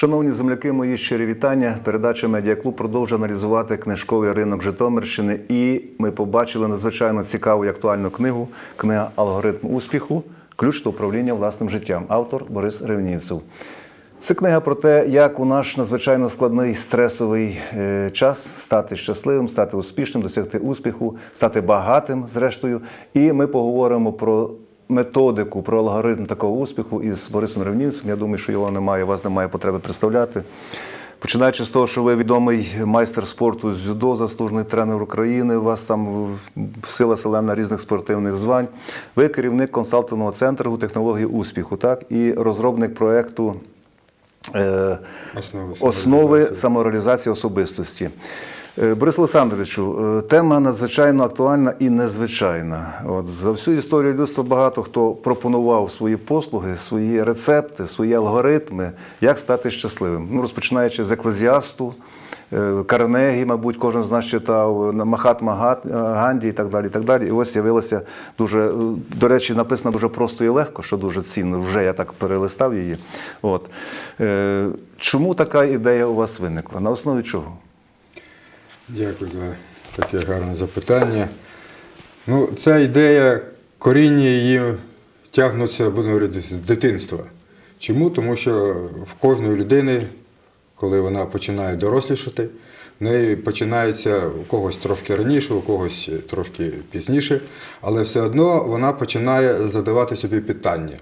Шановні земляки, мої щирі вітання. Передача Медіаклуб продовжує аналізувати книжковий ринок Житомирщини. І ми побачили надзвичайно цікаву і актуальну книгу. Книга Алгоритм успіху. Ключ до управління власним життям. Автор Борис Ревнівцев. Це книга про те, як у наш надзвичайно складний стресовий е, час стати щасливим, стати успішним, досягти успіху, стати багатим, зрештою. І ми поговоримо про методику, про алгоритм такого успіху із Борисом Ревнівцем. Я думаю, що його немає, вас немає потреби представляти. Починаючи з того, що ви відомий майстер спорту з дзюдо, заслужений тренер України, у вас там сила селена різних спортивних звань. Ви керівник консалтингового центру технології успіху, так і розробник проєкту е, Основи основи самореалізації. самореалізації особистості. Е, Борис Олександровичу, е, тема надзвичайно актуальна і незвичайна. От за всю історію людства багато хто пропонував свої послуги, свої рецепти, свої алгоритми, як стати щасливим. Ну, розпочинаючи з еклезіасту, е, Карнегі, мабуть, кожен з нас читав, Махатма Ганді і так далі. І так далі. І ось з'явилася дуже, до речі, написано дуже просто і легко, що дуже цінно. Вже я так перелистав її. От. Чому така ідея у вас виникла? На основі чого? Дякую за таке гарне запитання. Ну, ця ідея, коріння її тягнуться, будемо говорити, з дитинства. Чому? Тому що в кожної людини, коли вона починає дорослішати, в неї починається у когось трошки раніше, у когось трошки пізніше, але все одно вона починає задавати собі питання.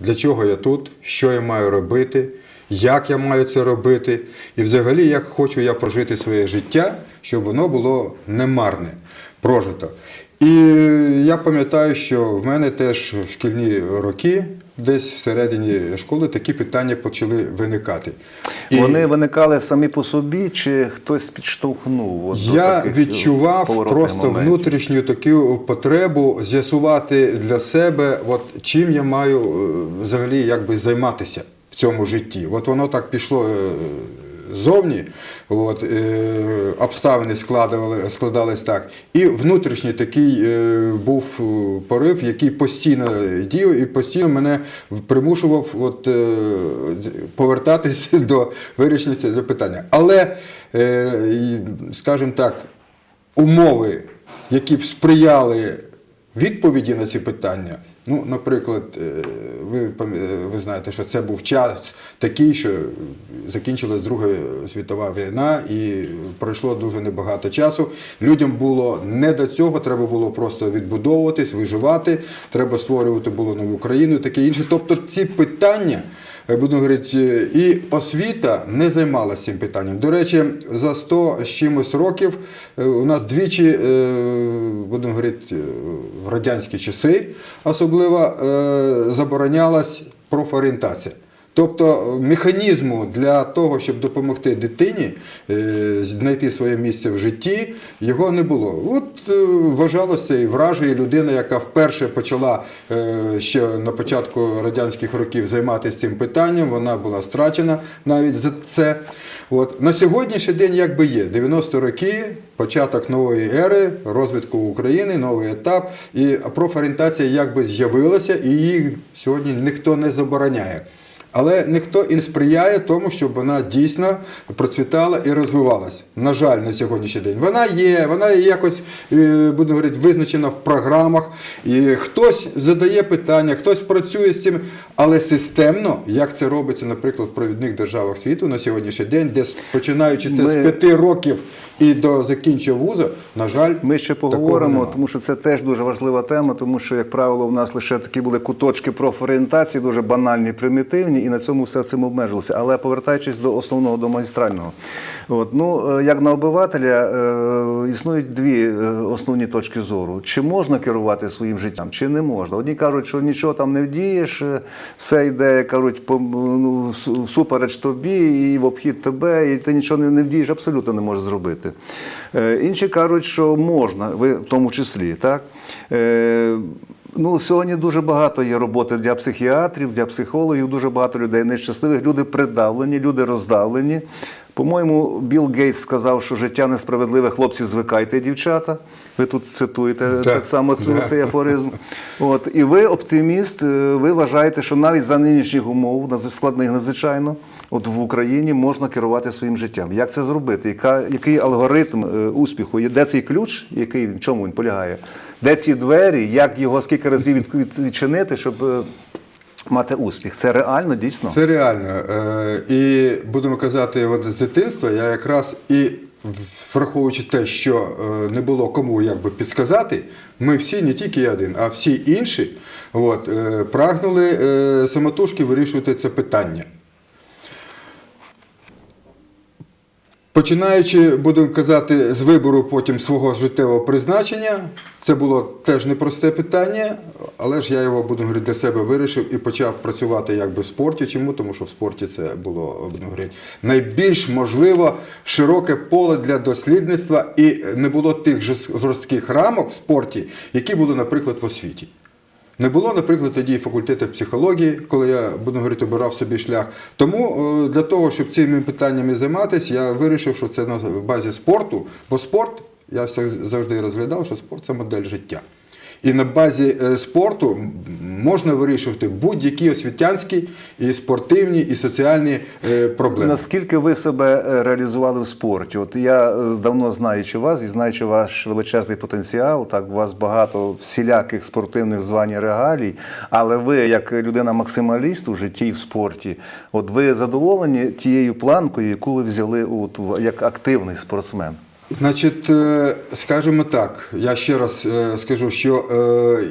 Для чого я тут, що я маю робити, як я маю це робити, і взагалі, як хочу я прожити своє життя, щоб воно було немарне, прожито. І я пам'ятаю, що в мене теж в шкільні роки, десь всередині школи, такі питання почали виникати. І Вони виникали самі по собі, чи хтось підштовхнув? от до я таких відчував поворотних просто моментів? внутрішню таку потребу з'ясувати для себе, от чим я маю е, взагалі якби займатися в цьому житті. От воно так пішло. е, Зовні от, е, обставини складували, складались так. І внутрішній такий е, був е, порив, який постійно діяв і постійно мене примушував от, повертатися до вирішення цього питання. Але, скажімо так, умови, які б сприяли відповіді на ці питання. Ну, наприклад, е, ви, е, ви знаєте, що це був час такий, що закінчилась Друга світова війна, і пройшло дуже небагато часу. Людям було не до цього, треба було просто відбудовуватись, виживати, треба створювати було нову країну, таке інше. Тобто ці питання. Будемо говорити, е, і освіта не займалася цим питанням. До речі, за 100 з чимось років е, у нас двічі, е, будемо говорити, в радянські часи особливо заборонялась профорієнтація. Тобто е, механізму для того, щоб допомогти дитині е, знайти своє місце в житті, його не було. От е, вважалося і вражає людина, яка вперше почала ще на початку радянських років займатися цим питанням, вона була страчена навіть за це. От. На сьогоднішній день якби є 90 роки, початок нової ери, розвитку України, новий етап, і профорієнтація якби з'явилася, і її сьогодні ніхто не забороняє. Але ніхто і не сприяє тому, щоб вона дійсно процвітала і розвивалась. На жаль, на сьогоднішній день. Вона є, вона є якось, е, будемо говорити, визначена в програмах. І хтось задає питання, хтось працює з цим, але системно, як це робиться, наприклад, в провідних державах світу на сьогоднішній день, де починаючи це Ми- з п'яти років і до закінчення вузу, на жаль, Ми ще поговоримо, тому що це теж дуже важлива тема, тому що, як правило, у нас лише такі були куточки профорієнтації, дуже банальні, примітивні, і на цьому все цим обмежилося. Але повертаючись до основного, до магістрального, от ну е, як на обивателя е, існують дві е, основні точки зору: чи можна керувати своїм життям, чи не можна. Одні кажуть, що нічого там не вдієш, е, все йде, кажуть, по ну, су- всупереч тобі і в обхід тебе, і ти нічого не, не вдієш, абсолютно не можеш зробити. Е, Інші кажуть, що можна, ви в тому числі, так? Е, Ну, сьогодні дуже багато є роботи для психіатрів, для психологів, дуже багато людей нещасливих, люди придавлені, люди роздавлені. По-моєму, Білл Гейтс сказав, що життя несправедливе, хлопці, звикайте, дівчата. Ви тут цитуєте так, Так, само цю, да. цей афоризм. От, і ви оптиміст, е, ви вважаєте, що навіть за нинішніх умов, складних надзвичайно, от в Україні можна керувати своїм життям. Як це зробити? Яка, який алгоритм е, успіху? Де цей ключ, який, в чому він полягає? Де ці двері, як його скільки разів від, від- відчинити, щоб е, мати успіх? Це реально, дійсно? Це реально. Е, І будемо казати, от з дитинства я якраз і враховуючи те, що е, не було кому якби підсказати, ми всі, не тільки я один, а всі інші, от, прагнули самотужки вирішувати це питання. Починаючи, будемо казати, з вибору потім свого життєвого призначення, це було теж непросте питання, але ж я його будемо говорити, для себе вирішив і почав працювати якби в спорті. Чому? Тому що в спорті це було будемо говорити, найбільш можливо широке поле для дослідництва і не було тих жорст- жорстких рамок в спорті, які були, наприклад, в освіті. Не було, наприклад, тоді факультету психології, коли я будемо говорити, обирав собі шлях. Тому е, для того, щоб цими питаннями займатися, я вирішив, що це на базі спорту, бо спорт, я завжди розглядав, що спорт це модель життя. І на базі е, спорту можна вирішувати будь-які освітянські, і спортивні, і соціальні е, проблеми. Наскільки ви себе е, реалізували в спорті? От я давно знаючи вас і знаючи ваш величезний потенціал, так у вас багато всіляких спортивних звань і регалій, але ви, як людина-максималіст у житті і в спорті, от ви задоволені тією планкою, яку ви взяли от, як активний спортсмен? Значить, е, скажімо так, я ще раз е, скажу, що е,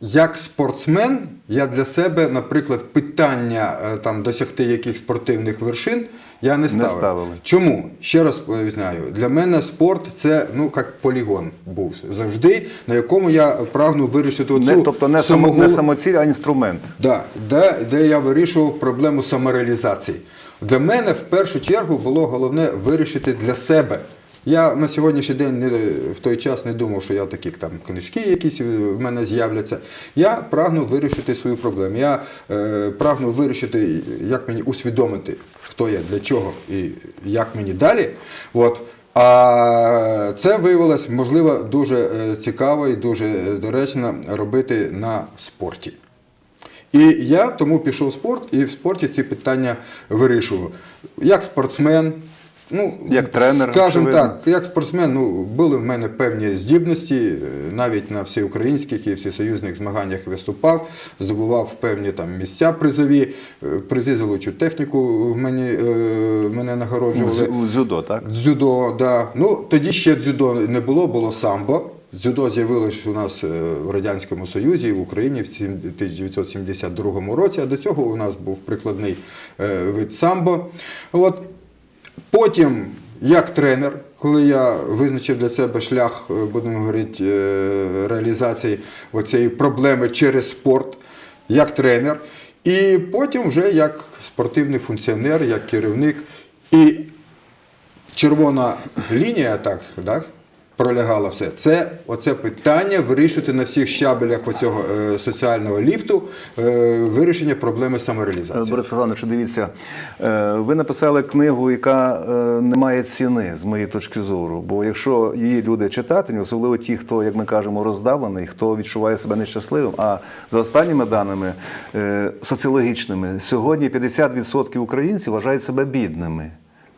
як спортсмен я для себе, наприклад, питання там досягти яких спортивних вершин я не ставив. ставили. Чому? Ще раз поясняю, для мене спорт це ну як полігон був завжди, на якому я прагну вирішити оцю Не, тобто не, само, не самоціль, а інструмент. Да, де, де я вирішував проблему самореалізації. Для мене в першу чергу було головне вирішити для себе. Я на сьогоднішній день не, в той час не думав, що я такі там книжки якісь в мене з'являться. Я прагнув вирішити свою проблему. Я е, прагнув вирішити, як мені усвідомити, хто я, для чого і як мені далі. От. А це виявилось, можливо, дуже е, цікаво і дуже е, доречно робити на спорті. І я тому пішов в спорт і в спорті ці питання вирішував. Як спортсмен, ну, Як тренер, скажімо так, як спортсмен, ну, були в мене певні здібності, е, навіть на всеукраїнських і всесоюзних змаганнях виступав, здобував певні там місця призові, е, призи за лучшу техніку в мені, е, мене нагороджували. у дзюдо, так? Дзюдо, да. Ну тоді ще дзюдо не було, було самбо. Дзюдо з'явилось у нас в Радянському Союзі і в Україні в 1972 році, а до цього у нас був прикладний вид самбо. От. Потім, як тренер, коли я визначив для себе шлях, е, будемо говорити, е, реалізації цієї проблеми через спорт, як тренер, і потім вже як спортивний функціонер, як керівник. І червона лінія, так, так пролягала все. Це оце питання вирішити на всіх щабелях оцього е, соціального ліфту е, вирішення проблеми самореалізації. Борис Іванович, дивіться, е, ви написали книгу, яка е, не має ціни з моєї точки зору. Бо якщо її люди читатимуть, особливо ті, хто, як ми кажемо, роздавлений, хто відчуває себе нещасливим. А за останніми даними е, соціологічними, сьогодні 50% українців вважають себе бідними.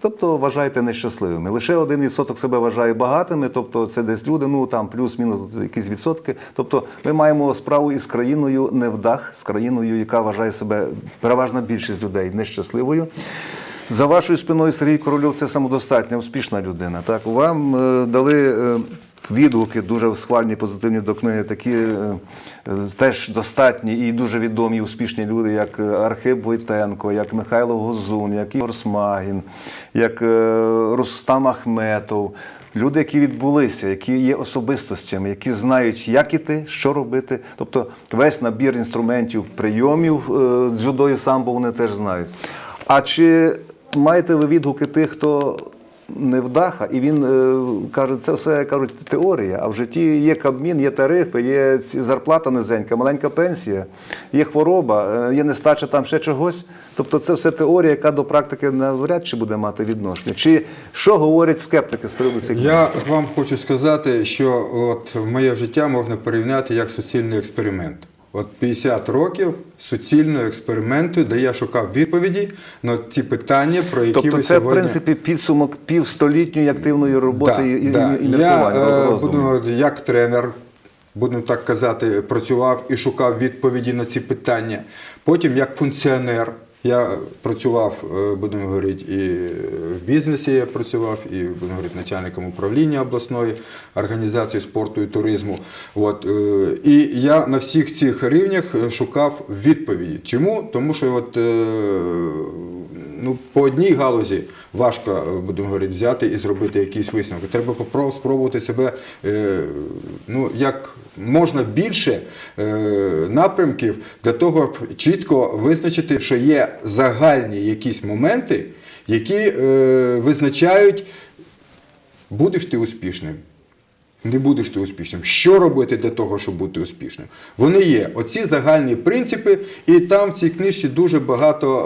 Тобто вважаєте нещасливими. Лише один відсоток себе вважає багатими, тобто це десь люди, ну там плюс-мінус якісь відсотки. Тобто ми маємо справу із країною невдах, з країною, яка вважає себе переважна більшість людей нещасливою. За вашою спиною Сергій Корольов це самодостатня, успішна людина. Так, вам е, дали. Відгуки дуже схвальні, позитивні до книги, такі е, е, теж достатні і дуже відомі успішні люди, як е, Архип Войтенко, як Михайло Гозун, як Ігор Смагін, як Рустам Ахметов. Люди, які відбулися, які є особистостями, які знають, як іти, що робити. Тобто весь набір інструментів, прийомів дзюдо і самбо вони теж знають. А чи маєте ви відгуки тих, хто невдаха, і він е, каже, це все кажуть теорія. А в житті є кабмін, є тарифи, є зарплата низенька, маленька пенсія, є хвороба, е, є нестача там ще чогось. Тобто це все теорія, яка до практики навряд чи буде мати відношення. Чи що говорять скептики з приводу цих Я вам хочу сказати, що от моє життя можна порівняти як суцільний експеримент. От 50 років суцільного експерименту, де я шукав відповіді на ті питання, про які Тобто ви це, сьогодні... в принципі, підсумок півстолітньої активної роботи Да, і, і, да. і Я міркування, е, буду, як тренер, будемо так казати, працював і шукав відповіді на ці питання. Потім як функціонер. Я працював, е, будемо говорити, і в бізнесі я працював, і будемо говорити, начальником управління обласної організації спорту і туризму. От, е, і я на всіх цих рівнях е, шукав відповіді. Чому? Тому що от, ну, по одній галузі важко, е, будемо говорити, взяти і зробити якісь висновки. Треба спробувати себе е, ну, як можна більше е, напрямків для того, щоб чітко визначити, що є загальні якісь моменти, які визначають, будеш ти успішним. Не будеш ти успішним. Що робити для того, щоб бути успішним? Вони є. Оці загальні принципи, і там в цій книжці дуже багато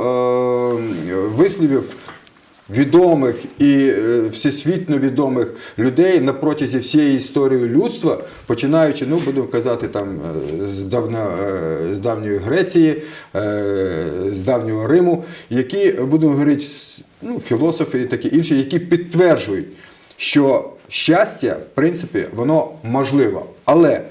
е, висловів відомих і е, всесвітньо відомих людей на протязі всієї історії людства, починаючи, ну будемо казати, там е, з, давна, е, з давньої Греції, з давнього Риму, які будемо говорити, ну, філософи і такі інші, які підтверджують, що щастя, в принципі, воно можливо. Але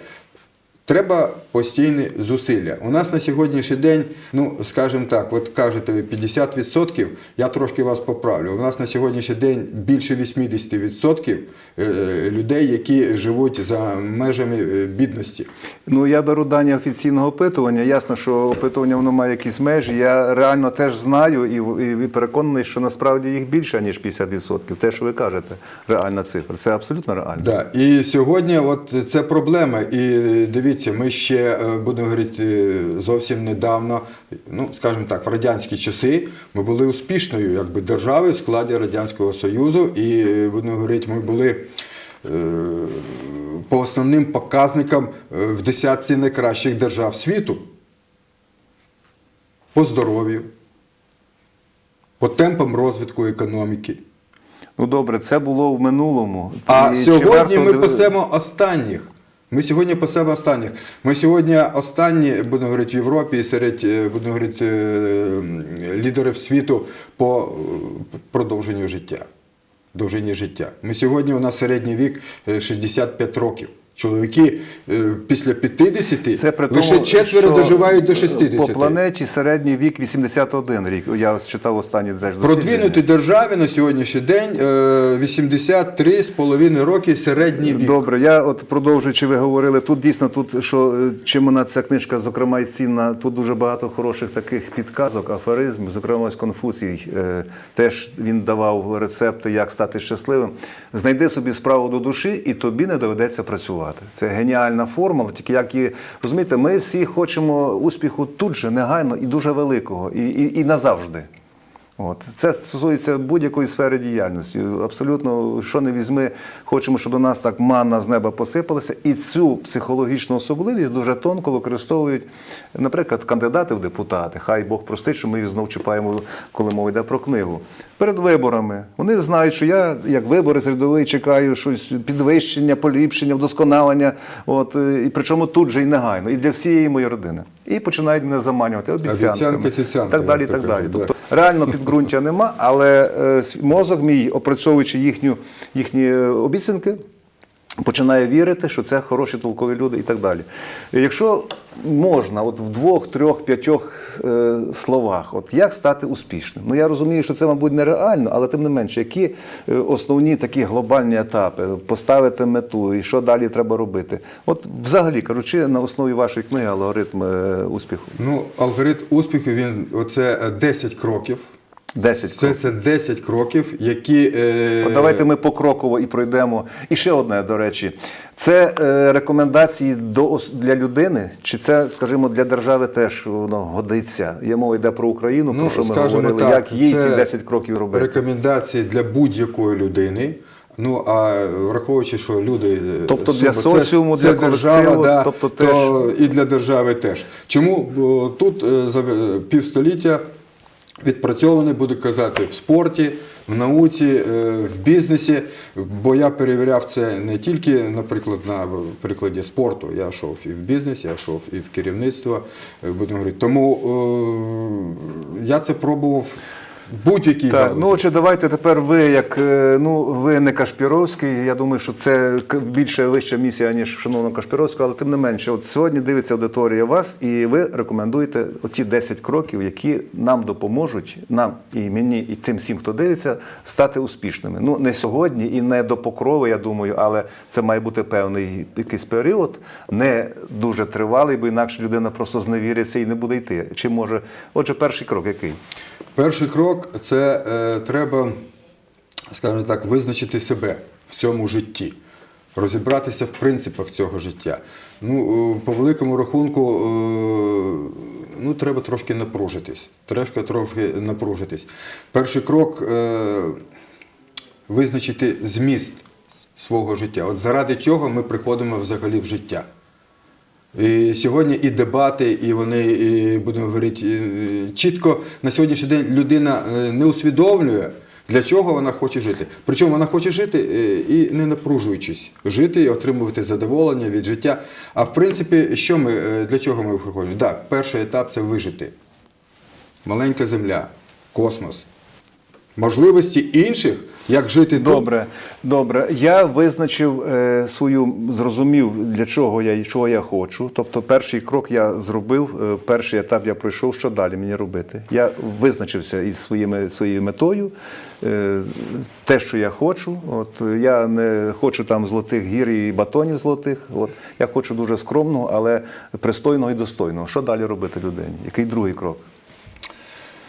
Треба постійні зусилля. У нас на сьогоднішній день, ну скажімо так, от кажете ви 50%, я трошки вас поправлю. У нас на сьогоднішній день більше 80% е, людей, які живуть за межами е, бідності. Ну, я беру дані офіційного опитування. Ясно, що опитування воно має якісь межі. Я реально теж знаю і, і переконаний, що насправді їх більше, ніж 50%. Те, що ви кажете, реальна цифра. Це абсолютно реально. Да. І сьогодні от це проблема. І е, дивіться, ми ще е, будемо говорити зовсім недавно, ну скажімо так, в радянські часи ми були успішною якби державою в складі Радянського Союзу, і е, будемо говорити, ми були. е, По основним показникам в десятці найкращих держав світу. По здоров'ю, по темпам розвитку економіки. Ну добре, це було в минулому. А чи сьогодні варто ми пасемо останніх. Ми сьогодні по себе останніх. Ми сьогодні останні, будемо говорити, в Європі, серед е, будемо говорити, е, лідерів світу по е, продовженню життя. Довжині життя. Ми сьогодні у нас середній вік е, 65 років. Чоловіки е, після 50 Це при лише четверо доживають до 60. По планеті середній вік 81 рік. Я читав останні теж Продвинутій державі на сьогоднішній день е, 83,5 роки середній вік. Добре, я от продовжуючи, ви говорили, тут дійсно, тут що е, чим вона ця книжка, зокрема, і цінна, тут дуже багато хороших таких підказок, афоризмів. Зокрема, ось Конфуцій е, теж він давав рецепти, як стати щасливим. Знайди собі справу до душі, і тобі не доведеться працювати. Це геніальна формула. Тільки як і розумієте, ми всі хочемо успіху тут же, негайно і дуже великого, і, і, і назавжди. От. Це стосується будь-якої сфери діяльності. Абсолютно, що не візьми, хочемо, щоб до нас так манна з неба посипалася. І цю психологічну особливість дуже тонко використовують, наприклад, кандидати в депутати. Хай Бог простить, що ми їх знов чіпаємо, коли мова йде про книгу. Перед виборами вони знають, що я, як виборець рядовий, чекаю щось підвищення, поліпшення, вдосконалення. От, е, і причому тут же і негайно, і для всієї моєї родини. І починають мене заманювати обіцянками. Обіцянки, так далі, як так то далі. Тобто реально підґрунтя нема, але е, мозок мій, опрацьовуючи їхню, їхні е, обіцянки, починає вірити, що це хороші толкові люди і так далі. Якщо можна, от в двох, трьох, п'ятьох е, словах, от як стати успішним? Ну я розумію, що це, мабуть, нереально, але тим не менше, які основні такі глобальні етапи, поставити мету і що далі треба робити? От взагалі кажучи, на основі вашої книги алгоритм успіху. Ну, алгоритм успіху він оце е, 10 кроків. 10 Це, це 10 кроків, які. Е, Давайте ми покроково і пройдемо. І ще одне, до речі, це е, рекомендації до для людини, чи це, скажімо, для держави теж воно годиться. Є мова йде про Україну, про що ми Ну, говорили, так, як їй ці 10 кроків робити. Рекомендації для будь-якої людини. Ну а враховуючи, що люди е, Тобто для це- соціуму, це, для держава, да, тобто то і для держави теж. Чому Бо тут е, за е, півстоліття відпрацьований, буду казати, в спорті, в науці, е, в бізнесі. Бо я перевіряв це не тільки, наприклад, на прикладі спорту. Я йшов і в бізнес, я йшов і в керівництво. е, Будемо говорити. Тому е, я це пробував будь-якій Так, галузі. ну отже, давайте тепер ви, як е, ну ви не Кашпіровський. Я думаю, що це більше вища місія, ніж шановного Кашпіровського, але тим не менше, от сьогодні дивиться аудиторія вас, і ви рекомендуєте оці 10 кроків, які нам допоможуть, нам і мені, і тим всім, хто дивиться, стати успішними. Ну не сьогодні і не до покрови, я думаю, але це має бути певний якийсь період, не дуже тривалий, бо інакше людина просто зневіриться і не буде йти. Чи може, отже, перший крок який? Перший крок це е, треба, скажімо так, визначити себе в цьому житті, розібратися в принципах цього життя. Ну, е, по великому рахунку, е, ну, треба трошки напружитись. Трошки, трошки напружитись. Перший крок е, визначити зміст свого життя. От заради чого ми приходимо взагалі в життя. І сьогодні і дебати, і вони, і, будемо говорити, чітко на сьогоднішній день людина е, не усвідомлює, для чого вона хоче жити. Причому вона хоче жити е, і не напружуючись, жити і отримувати задоволення від життя. А в принципі, що ми, е, для чого ми приходимо? Так, перший етап це вижити. Маленька земля, космос. Можливості інших, як жити. Добре, добре. Я визначив е, свою, зрозумів, для чого я і чого я хочу. Тобто, перший крок я зробив, е, перший етап я пройшов. Що далі мені робити? Я визначився із своїми, своєю метою, е, те, що я хочу. От я не хочу там золотих гір і батонів золотих. От я хочу дуже скромного, але пристойного і достойного. Що далі робити людині? Який другий крок?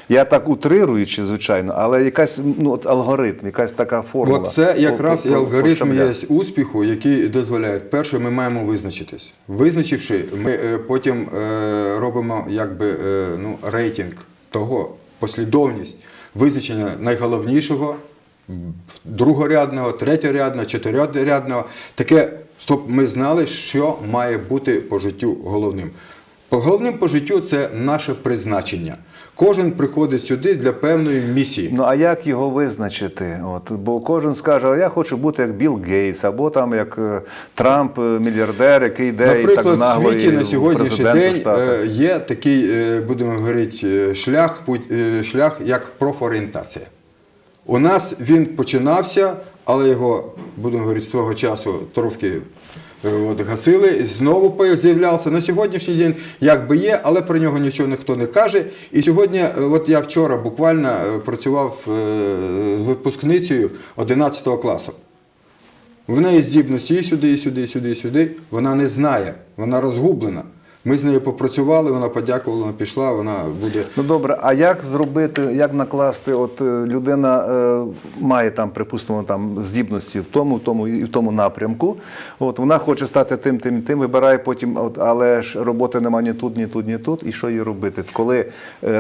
Я так утрируючи, звичайно, але якась ну, от алгоритм, якась така формула. От це якраз і алгоритм є успіху, який дозволяє. Перше, ми маємо визначитись. Визначивши, ми е, потім е, робимо якби е, ну, рейтинг того, послідовність визначення найголовнішого, другорядного, третьорядного, чотирьохрядного. Таке, щоб ми знали, що має бути по життю головним. Головним по життю це наше призначення. Кожен приходить сюди для певної місії. Ну а як його визначити? От бо кожен скаже, я хочу бути як Білл Гейтс, або там як е, Трамп, е, мільярдер, який йде і Наприклад, так нагло в світі і на сьогоднішній день е, є такий, будемо говорити, шлях, шлях як профорієнтація. У нас він починався, але його, будемо говорити, свого часу трошки от, гасили, знову з'являвся. На сьогоднішній день як би є, але про нього нічого ніхто не каже. І сьогодні, е, от я вчора буквально е, працював е, з випускницею 11 класу. В неї здібності і сюди, і сюди, і сюди, і сюди. Вона не знає, вона розгублена. Ми з нею попрацювали, вона подякувала, вона пішла, вона буде. Ну добре, а як зробити, як накласти? От е, людина е, має там, припустимо, там здібності в тому, в тому і в тому напрямку. От вона хоче стати тим, тим, тим, вибирає потім, от, але ж роботи немає ні тут, ні тут, ні тут. І що їй робити? Коли е,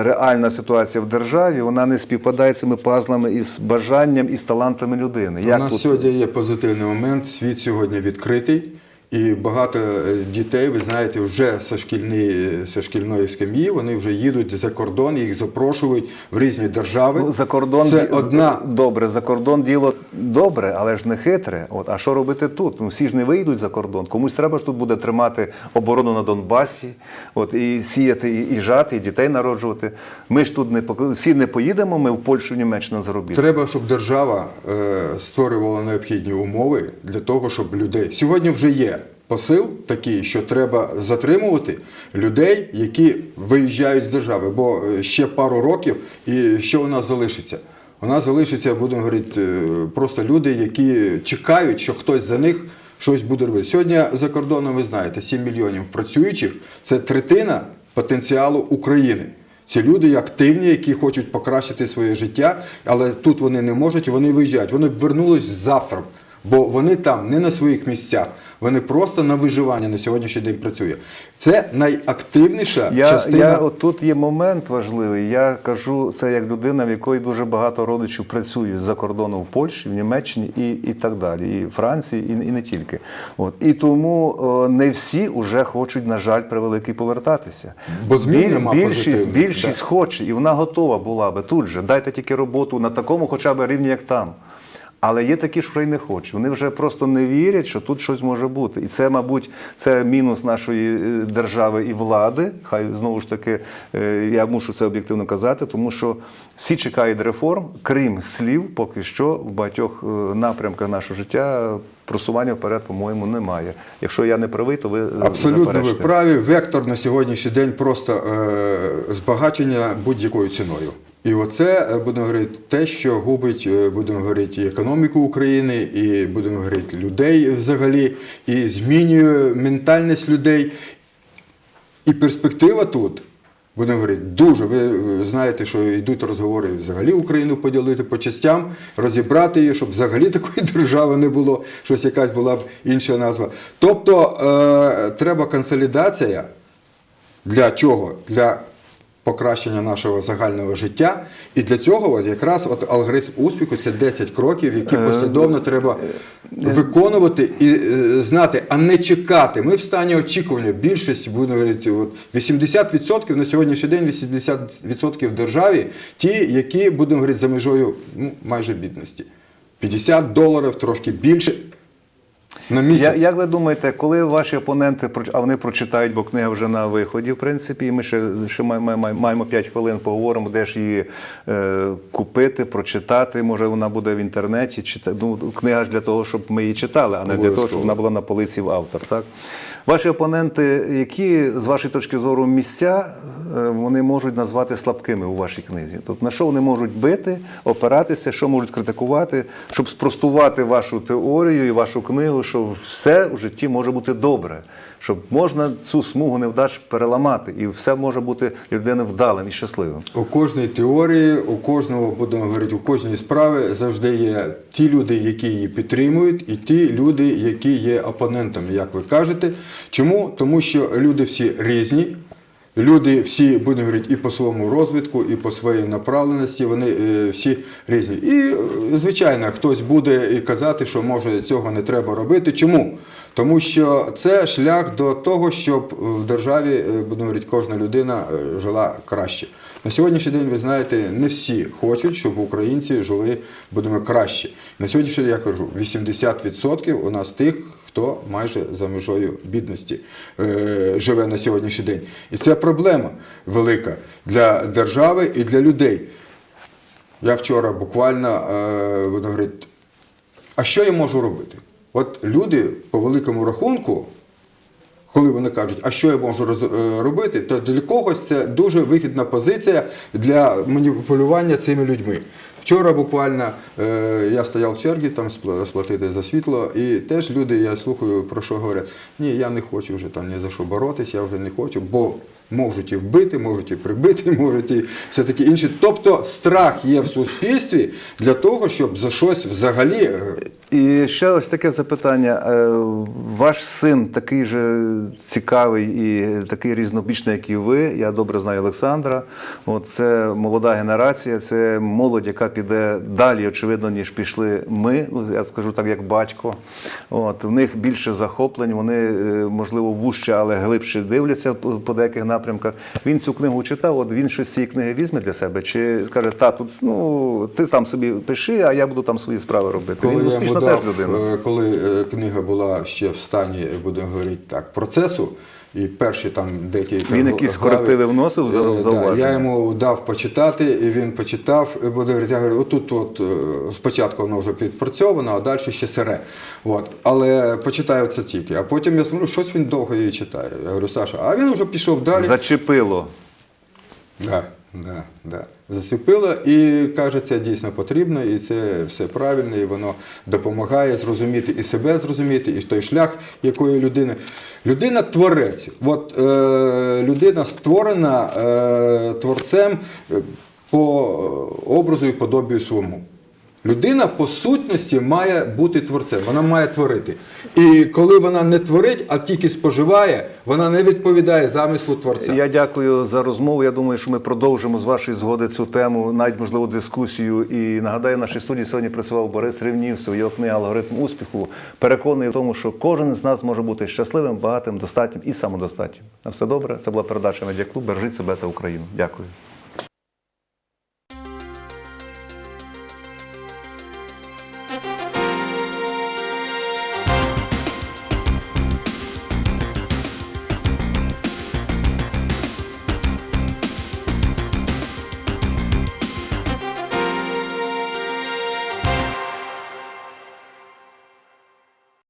реальна ситуація в державі, вона не співпадає цими пазлами із бажанням і з талантами людини. У Як нас тут? сьогодні є позитивний момент. Світ сьогодні відкритий, і багато е, дітей, ви знаєте, вже зі шкільної, зі шкільної скам'ї вони вже їдуть за кордон, їх запрошують в різні держави. Ну, за кордон Це ді- одна добре, за кордон діло добре, але ж не хитре. От а що робити тут? Ну всі ж не вийдуть за кордон. Комусь треба ж тут буде тримати оборону на Донбасі, от і сіяти, і, і жати, і дітей народжувати. Ми ж тут не всі не поїдемо. Ми в Польщу, в Німеччину заробити. Треба, щоб держава е, створювала необхідні умови для того, щоб людей сьогодні вже є посил такий, що треба затримувати людей, які виїжджають з держави. Бо е, ще пару років, і що у нас залишиться? У нас залишиться, будемо говорити, е, просто люди, які чекають, що хтось за них. Щось буде робити. Сьогодні за кордоном, ви знаєте, 7 мільйонів працюючих це третина потенціалу України. Це люди активні, які хочуть покращити своє життя, але тут вони не можуть, вони виїжджають. Вони б вернулись завтра, бо вони там не на своїх місцях. Вони просто на виживання на сьогоднішній день працює. Це найактивніша Я, частина. я, от тут є момент важливий. Я кажу це як людина, в якої дуже багато родичів працює за кордоном в Польщі, в Німеччині і, і так далі, і Франції, і, і не тільки. От. І тому о, не всі вже хочуть, на жаль, превеликий повертатися. Бо змін нема більшість, більшість да. хоче, і вона готова була би тут же. Дайте тільки роботу на такому хоча б рівні, як там. Але є такі, що й не хочуть. Вони вже просто не вірять, що тут щось може бути. І це, мабуть, це мінус нашої е, держави і влади. Хай знову ж таки е, я мушу це об'єктивно казати, тому що всі чекають реформ, крім слів, поки що в багатьох е, напрямках нашого життя просування вперед, по-моєму, немає. Якщо я не правий, то ви Абсолютно ви праві. Вектор на сьогоднішній день просто е, збагачення будь-якою ціною. І оце е, будемо говорити те, що губить, е, будемо говорити, і економіку України, і будемо говорити людей взагалі, і змінює ментальність людей. І перспектива тут, будемо говорити, дуже. Ви знаєте, що йдуть розговори взагалі Україну поділити по частям, розібрати її, щоб взагалі такої держави не було, щось якась була б інша назва. Тобто е, треба консолідація для чого? Для покращення нашого загального життя. І для цього от якраз от алгоритм успіху це 10 кроків, які послідовно треба виконувати і е, знати, а не чекати. Ми в стані очікування. Більшість будемо говорити, от 80% на сьогоднішній день 80% в державі, ті, які будемо говорити за межою ну, майже бідності. 50 доларів, трошки більше. На місяць. Я, як ви думаєте, коли ваші опоненти а вони прочитають, бо книга вже на виході, в принципі, і ми ще, ще маємо, маємо- маємо 5 хвилин, поговоримо, де ж її е, купити, прочитати. Може, вона буде в інтернеті. Чита... Ну, книга ж для того, щоб ми її читали, а не для того, щоб вона була на полиці в автор. Так? Ваші опоненти, які з вашої точки зору місця е, вони можуть назвати слабкими у вашій книзі? Тобто на що вони можуть бити, опиратися, що можуть критикувати, щоб спростувати вашу теорію і вашу книгу, що все в житті може бути добре, щоб можна цю смугу невдач переламати, і все може бути людини вдалим і щасливим. У кожній теорії, у кожного, будемо говорити, у кожній справі завжди є ті люди, які її підтримують, і ті люди, які є опонентами, як ви кажете. Чому? Тому що люди всі різні. Люди всі, будемо говорити, і по своєму розвитку, і по своїй направленості, вони е, всі різні. І, е, звичайно, хтось буде і казати, що може цього не треба робити. Чому? Тому що це шлях до того, щоб в державі, е, будемо говорити, кожна людина е, жила краще. На сьогоднішній день, ви знаєте, не всі хочуть, щоб українці жили, будемо краще. На сьогоднішній день я кажу, 80% у нас тих, хто майже за межою бідності е, живе на сьогоднішній день. І це проблема велика для держави і для людей. Я вчора буквально е, говорити, а що я можу робити? От люди по великому рахунку, коли вони кажуть, а що я можу е, робити, то для когось це дуже вигідна позиція для маніпулювання цими людьми. Вчора буквально е, я стояв в черзі там спла- сплатити за світло, і теж люди, я слухаю, про що говорять. Ні, я не хочу вже там ні за що боротися, я вже не хочу, бо можуть і вбити, можуть і прибити, можуть і все таке інше. Тобто страх є в суспільстві для того, щоб за щось взагалі. І ще ось таке запитання. Е, Ваш син такий же цікавий і такий різнобічний, як і ви. Я добре знаю Олександра. От це молода генерація, це молодь, яка піде далі, очевидно, ніж пішли ми. Ну, Я скажу так, як батько. От в них більше захоплень. Вони е, можливо вужче, але глибше дивляться по деяких напрямках. Він цю книгу читав. От він щось з цієї книги візьме для себе, чи скаже, тату, ну ти там собі пиши, а я буду там свої справи робити. Коли він я теж людина. е, коли е, книга була ще в стані, будемо говорити так, процесу, і перші там декілька Він якісь корективи вносив, за- е, да, зауваження? Я йому дав почитати, і він почитав. і Буде говорити, я говорю, отут от, спочатку воно вже відпрацьовано, а далі ще сире. От. Але почитаю це тільки. А потім я смотрю, щось він довго її читає. Я говорю, Саша, а він вже пішов далі. Зачепило. Да. Да, да. Зацепило і каже, це дійсно потрібно, і це все правильно, і воно допомагає зрозуміти і себе зрозуміти, і той шлях якої людини. Людина творець. От е, людина створена е, творцем е, по образу і подобію своєму. Людина по сутності має бути творцем, вона має творити. І коли вона не творить, а тільки споживає, вона не відповідає замислу творця. Я дякую за розмову. Я думаю, що ми продовжимо з вашої згоди цю тему, навіть можливо дискусію. І нагадаю, в нашій студії сьогодні працював Борис Рівнівцев. Його книга Алгоритм успіху переконує в тому, що кожен з нас може бути щасливим, багатим, достатнім і самодостатнім. На все добре. Це була передача Медіаклуб. Бережіть себе та Україну. Дякую.